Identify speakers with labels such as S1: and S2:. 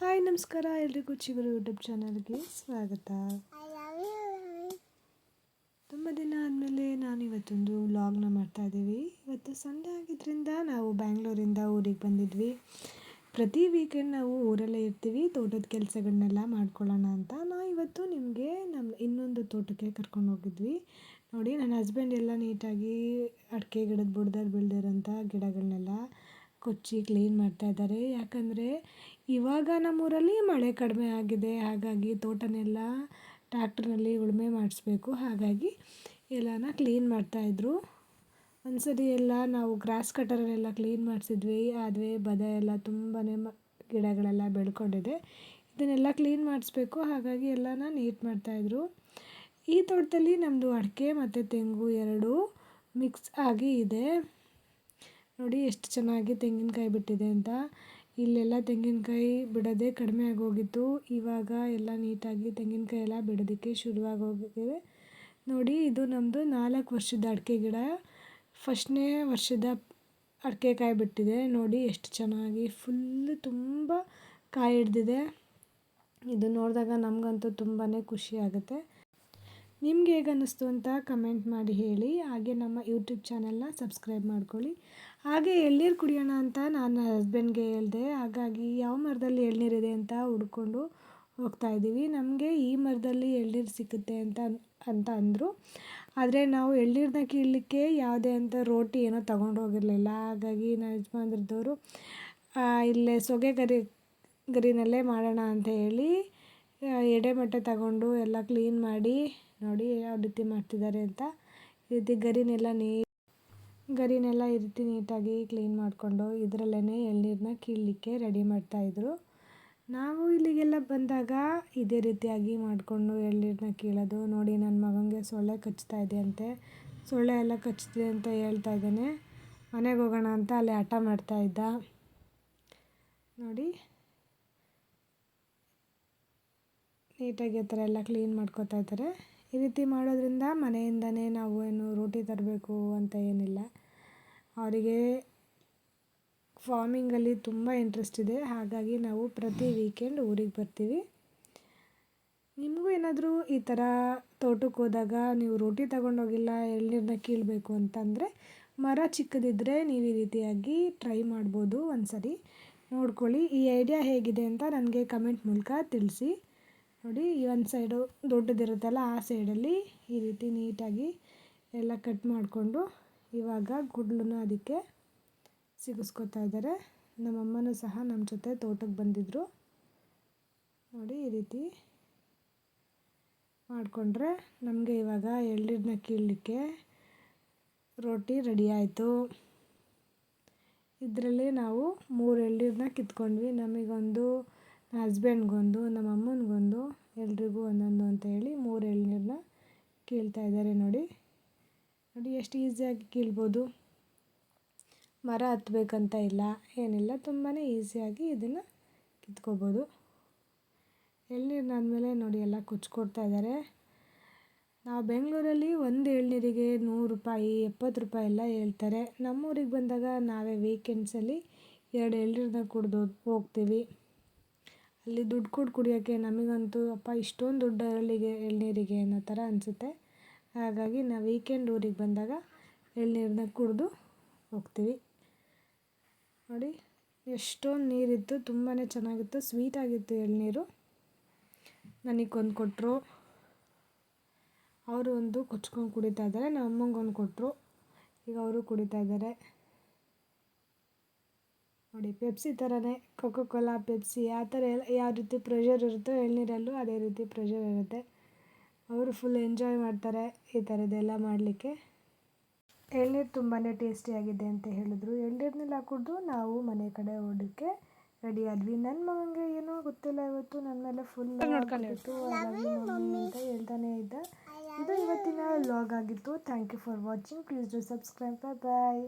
S1: Hi, ನಮಸ್ಕಾರ. ಎಲ್ರಿಗೂ ಚಿಗುರು ಯೂಟ್ಯೂಬ್ ಚಾನಲ್ಗೆ ಸ್ವಾಗತ. ತುಂಬ ದಿನ ಆದಮೇಲೆ ನಾನು ಇವತ್ತೊಂದು ವ್ಲಾಗ್ನ ಮಾಡ್ತಾಯಿದ್ದೀವಿ ಇವತ್ತು ಸಂಡೇ ಆಗಿದ್ದರಿಂದ ನಾವು ಬ್ಯಾಂಗ್ಳೂರಿಂದ ಊರಿಗೆ ಬಂದಿದ್ವಿ. ಪ್ರತಿ ವೀಕೆಂಡ್ ನಾವು ಊರಲ್ಲೇ ಇರ್ತೀವಿ. ತೋಟದ ಕೆಲಸಗಳನ್ನೆಲ್ಲ ಮಾಡ್ಕೊಳ್ಳೋಣ ಅಂತ. ನಾ ಇವತ್ತು ನಿಮಗೆ ನಮ್ಮ ಇನ್ನೊಂದು ತೋಟಕ್ಕೆ ಕರ್ಕೊಂಡು ಹೋಗಿದ್ವಿ. ನೋಡಿ, ನನ್ನ ಹಸ್ಬೆಂಡ್ ಎಲ್ಲ ನೀಟಾಗಿ ಅಡಿಕೆ ಗಿಡದ ಬುಡದಲ್ಲಿ ಬೆಳೆದಿರೋಂಥ ಗಿಡಗಳನ್ನೆಲ್ಲ ಕೊಚ್ಚಿ ಕ್ಲೀನ್ ಮಾಡ್ತಾ ಇದ್ದಾರೆ. ಯಾಕಂದರೆ ಇವಾಗ ನಮ್ಮೂರಲ್ಲಿ ಮಳೆ ಕಡಿಮೆ ಆಗಿದೆ. ಹಾಗಾಗಿ ತೋಟನೆಲ್ಲ ಟ್ಯಾಕ್ಟ್ರನಲ್ಲಿ ಉಳುಮೆ ಮಾಡಿಸ್ಬೇಕು. ಹಾಗಾಗಿ ಎಲ್ಲನ ಕ್ಲೀನ್ ಮಾಡ್ತಾಯಿದ್ರು ಒಂದು ಸರಿ ಎಲ್ಲ ನಾವು ಗ್ರಾಸ್ ಕಟರಲ್ಲೆಲ್ಲ ಕ್ಲೀನ್ ಮಾಡಿಸಿದ್ವಿ. ಆದರೆ ಬದ ಎಲ್ಲ ತುಂಬಾ ಗಿಡಗಳೆಲ್ಲ ಬೆಳ್ಕೊಂಡಿದೆ. ಇದನ್ನೆಲ್ಲ ಕ್ಲೀನ್ ಮಾಡಿಸ್ಬೇಕು. ಹಾಗಾಗಿ ಎಲ್ಲನ ನೀಟ್ ಮಾಡ್ತಾಯಿದ್ರು ಈ ತೋಟದಲ್ಲಿ ನಮ್ಮದು ಅಡಿಕೆ ಮತ್ತು ತೆಂಗು ಎರಡು ಮಿಕ್ಸ್ ಆಗಿ ಇದೆ. ನೋಡಿ ಎಷ್ಟು ಚೆನ್ನಾಗಿ ತೆಂಗಿನಕಾಯಿ ಬಿಟ್ಟಿದೆ ಅಂತ. ಇಲ್ಲೆಲ್ಲ ತೆಂಗಿನಕಾಯಿ ಬಿಡೋದೇ ಕಡಿಮೆ ಆಗೋಗಿತ್ತು. ಇವಾಗ ಎಲ್ಲ ನೀಟಾಗಿ ತೆಂಗಿನಕಾಯಿ ಎಲ್ಲ ಬಿಡೋದಕ್ಕೆ ಶುರುವಾಗಿ ಹೋಗಿದೆ. ನೋಡಿ, ಇದು ನಮ್ಮದು ನಾಲ್ಕು ವರ್ಷದ ಅಡಿಕೆ ಗಿಡ. ಫಸ್ಟ್ನೇ ವರ್ಷದ ಅಡಿಕೆ ಕಾಯಿ ಬಿಟ್ಟಿದೆ. ನೋಡಿ, ಎಷ್ಟು ಚೆನ್ನಾಗಿ ಫುಲ್ಲು ತುಂಬ ಕಾಯಿ ಹಿಡ್ದಿದೆ. ಇದು ನೋಡಿದಾಗ ನಮಗಂತೂ ತುಂಬಾ ಖುಷಿ ಆಗುತ್ತೆ. ನಿಮ್ಗೆ ಹೇಗೆ ಅನ್ನಿಸ್ತು ಅಂತ ಕಮೆಂಟ್ ಮಾಡಿ ಹೇಳಿ. ಹಾಗೆ ನಮ್ಮ ಯೂಟ್ಯೂಬ್ ಚಾನಲ್ನ ಸಬ್ಸ್ಕ್ರೈಬ್ ಮಾಡ್ಕೊಳ್ಳಿ. ಹಾಗೆ ಎಳ್ನೀರು ಕುಡಿಯೋಣ ಅಂತ ನಾನು ಹಸ್ಬೆಂಡ್ಗೆ ಹೇಳಿದೆ. ಹಾಗಾಗಿ ಯಾವ ಮರದಲ್ಲಿ ಎಳ್ನೀರಿದೆ ಅಂತ ಹುಡ್ಕೊಂಡು ಹೋಗ್ತಾ ಇದ್ದೀವಿ. ನಮಗೆ ಈ ಮರದಲ್ಲಿ ಎಳ್ನೀರು ಸಿಗುತ್ತೆ ಅಂತ ಅಂತ ಅಂದರು. ಆದರೆ ನಾವು ಎಳ್ನೀರನ್ನ ಕೀಳಲಿಕ್ಕೆ ಯಾವುದೇ ಅಂತ ರೋಟಿ ಏನೋ ತಗೊಂಡು ಹೋಗಿರಲಿಲ್ಲ. ಹಾಗಾಗಿ ನಮ್ಮ ಯಜಮಾನ್ರದವರು ಇಲ್ಲೇ ಸೊಗೆ ಗರಿ, ಗರಿನಲ್ಲೇ ಮಾಡೋಣ ಅಂತ ಹೇಳಿ ಎಡೆಮಟ್ಟೆ ತಗೊಂಡು ಎಲ್ಲ ಕ್ಲೀನ್ ಮಾಡಿ ನೋಡಿ ಯಾವ ರೀತಿ ಮಾಡ್ತಿದ್ದಾರೆ ಅಂತ. ಈ ರೀತಿ ಗರಿನೆಲ್ಲ ನೀ, ಗರಿನೆಲ್ಲ ಈ ರೀತಿ ನೀಟಾಗಿ ಕ್ಲೀನ್ ಮಾಡಿಕೊಂಡು ಇದರಲ್ಲೇ ಎಳ್ನೀರನ್ನ ಕೀಳಲಿಕ್ಕೆ ರೆಡಿ ಮಾಡ್ತಾಯಿದ್ರು ನಾವು ಇಲ್ಲಿಗೆಲ್ಲ ಬಂದಾಗ ಇದೇ ರೀತಿಯಾಗಿ ಮಾಡಿಕೊಂಡು ಎಳ್ನೀರನ್ನ ಕೀಳೋದು. ನೋಡಿ ನನ್ನ ಮಗನಿಗೆ ಸೊಳ್ಳೆ ಕಚ್ತಾ ಇದೆ ಅಂತೆ. ಸೊಳ್ಳೆ ಎಲ್ಲ ಕಚ್ತಿದೆ ಅಂತ ಹೇಳ್ತಾ ಇದ್ದಾನೆ. ಮನೆಗೆ ಹೋಗೋಣ ಅಂತ ಅಲ್ಲಿ ಹಠ ಮಾಡ್ತಾ ಇದ್ದ. ನೋಡಿ. ನೀಟಾಗಿ ಆ ಥರ ಎಲ್ಲ ಕ್ಲೀನ್ ಮಾಡ್ಕೋತಾ ಇದ್ದಾರೆ. ಈ ರೀತಿ ಮಾಡೋದ್ರಿಂದ ಮನೆಯಿಂದನೇ ನಾವು ಏನು ರೋಟಿ ತರಬೇಕು ಅಂತ ಏನಿಲ್ಲ. ಅವರಿಗೆ ಫಾರ್ಮಿಂಗಲ್ಲಿ ತುಂಬ ಇಂಟ್ರೆಸ್ಟ್ ಇದೆ. ಹಾಗಾಗಿ ನಾವು ಪ್ರತಿ ವೀಕೆಂಡ್ ಊರಿಗೆ ಬರ್ತೀವಿ. ನಿಮಗೂ ಏನಾದರೂ ಈ ಥರ ತೋಟಕ್ಕೆ ಹೋದಾಗ ನೀವು ರೋಟಿ ತಗೊಂಡೋಗಿಲ್ಲ ಎಳ್ನೀರನ್ನ ಕೀಳಬೇಕು ಅಂತಂದರೆ ಮರ ಚಿಕ್ಕದಿದ್ದರೆ ನೀವು ಈ ರೀತಿಯಾಗಿ ಟ್ರೈ ಮಾಡ್ಬೋದು ಒಂದು ಸರಿ ನೋಡ್ಕೊಳ್ಳಿ ಈ ಐಡಿಯಾ ಹೇಗಿದೆ ಅಂತ ನನಗೆ ಕಮೆಂಟ್ ಮೂಲಕ ತಿಳಿಸಿ. ನೋಡಿ, ಈ ಒಂದು ಸೈಡು ದೊಡ್ಡದಿರುತ್ತಲ್ಲ, ಆ ಸೈಡಲ್ಲಿ ಈ ರೀತಿ ನೀಟಾಗಿ ಎಲ್ಲ ಕಟ್ ಮಾಡಿಕೊಂಡು ಇವಾಗ ಗುಡ್ಲನ್ನ ಅದಕ್ಕೆ ಸಿಗಿಸ್ಕೊತಾ ಇದ್ದಾರೆ. ನಮ್ಮಮ್ಮನೂ ಸಹ ನಮ್ಮ ಜೊತೆ ತೋಟಕ್ಕೆ ಬಂದಿದ್ದರು ನೋಡಿ, ಈ ರೀತಿ ಮಾಡಿಕೊಂಡ್ರೆ ನಮಗೆ ಇವಾಗ ಎಳ್ಳಿನ ಕೀಳಲಿಕ್ಕೆ ರೋಟಿ ರೆಡಿ ಆಯಿತು. ಇದರಲ್ಲಿ ನಾವು ಮೂರು ಎಳ್ಳಿರನ್ನ ಕಿತ್ಕೊಂಡ್ವಿ. ನಮಗೊಂದು ನನ್ನ ಹಸ್ಬೆಂಡ್ಗೊಂದು ನಮ್ಮ ಅಮ್ಮನಿಗೊಂದು ಎಲ್ರಿಗೂ ಒಂದೊಂದು ಅಂತ ಹೇಳಿ ಮೂರು ಎಳ್ನೀರನ್ನ ಕೀಳ್ತಾ ಇದ್ದಾರೆ ನೋಡಿ. ನೋಡಿ ಎಷ್ಟು ಈಸಿಯಾಗಿ ಕೀಳ್ಬೋದು. ಮರ ಹತ್ತಬೇಕಂತ ಇಲ್ಲ, ಏನಿಲ್ಲ ತುಂಬಾ ಈಸಿಯಾಗಿ ಇದನ್ನು ಕಿತ್ಕೋಬೋದು. ಎಳ್ನೀರನ್ನಾದಮೇಲೆ ನೋಡಿ ಎಲ್ಲ ಕುಚ್ಕೊಡ್ತಾ ಇದ್ದಾರೆ. ನಾವು ಬೆಂಗಳೂರಲ್ಲಿ ಒಂದು ಎಳ್ನೀರಿಗೆ ನೂರು ರೂಪಾಯಿ, ಎಪ್ಪತ್ತು ರೂಪಾಯಿ ಎಲ್ಲ ಹೇಳ್ತಾರೆ. ನಮ್ಮೂರಿಗೆ ಬಂದಾಗ ನಾವೇ ವೀಕೆಂಡ್ಸಲ್ಲಿ ಎರಡು ಎಳ್ನೀರನ್ನ ಕುಡ್ದು ಹೋಗ್ತೀವಿ. ಅಲ್ಲಿ ದುಡ್ಡು ಕೊಟ್ಟು ಕುಡಿಯೋಕ್ಕೆ ನಮಗಂತೂ, ಅಪ್ಪ, ಇಷ್ಟೊಂದು ದುಡ್ಡು ಎಳ್ಳಿಗೆ ಎಳನೀರಿಗೆ ಅನ್ನೋ ಥರ ಅನಿಸುತ್ತೆ. ಹಾಗಾಗಿ ನಾವು ವೀಕೆಂಡ್ ಊರಿಗೆ ಬಂದಾಗ ಎಳ್ನೀರನ್ನ ಕುಡಿದು ಹೋಗ್ತೀವಿ. ನೋಡಿ, ಎಷ್ಟೊಂದು ನೀರಿತ್ತು ತುಂಬಾ ಚೆನ್ನಾಗಿತ್ತು ಸ್ವೀಟಾಗಿತ್ತು ಎಳನೀರು. ನನಗೆ ಒಂದು ಕೊಟ್ಟರು ಅವರು ಒಂದು ಕೊಚ್ಕೊಂಡು ಕುಡಿತಾ ಇದ್ದಾರೆ ನಮ್ಮ ಅಮ್ಮಂಗೆ ಒಂದು ಕೊಟ್ಟರು ಈಗ ಅವರು ಕುಡಿತಾ ಇದ್ದಾರೆ. ನೋಡಿ ಪೆಪ್ಸಿ ಥರನೇ ಕೋಕೋ ಕೋಲಾ ಪೆಪ್ಸಿ ಆ ಥರ ಎಲ್ಲ ಯಾವ ರೀತಿ ಪ್ರೆಷರ್ ಇರುತ್ತೋ ಎಳ್ನೀರಲ್ಲೂ ಅದೇ ರೀತಿ ಪ್ರೆಷರ್ ಇರುತ್ತೆ. ಅವರು ಫುಲ್ ಎಂಜಾಯ್ ಮಾಡ್ತಾರೆ ಈ ಥರದ್ದೆಲ್ಲ ಮಾಡಲಿಕ್ಕೆ. ಎಳ್ನೀರು ತುಂಬಾ ಟೇಸ್ಟಿಯಾಗಿದೆ ಅಂತ ಹೇಳಿದ್ರು. ಎಳ್ನೀರನ್ನೆಲ್ಲ ಕುಡಿದು ನಾವು ಮನೆ ಕಡೆ ಓಡಕ್ಕೆ ರೆಡಿ ಆದ್ವಿ. ನನ್ನ ಮಗನಿಗೆ ಏನೋ ಗೊತ್ತಿಲ್ಲ ಇವತ್ತು ನನ್ನ ಮೇಲೆ ಫುಲ್ ನೋಡ್ಕೊಂಡಿತ್ತು ಮಮ್ಮಿ. ಅಂತ ಹೇಳ್ತಾನೆ ಇದ್ದ. ಇದು ಇವತ್ತಿನ ಲಾಗ್ ಆಗಿತ್ತು. Thank you for watching please do subscribe bye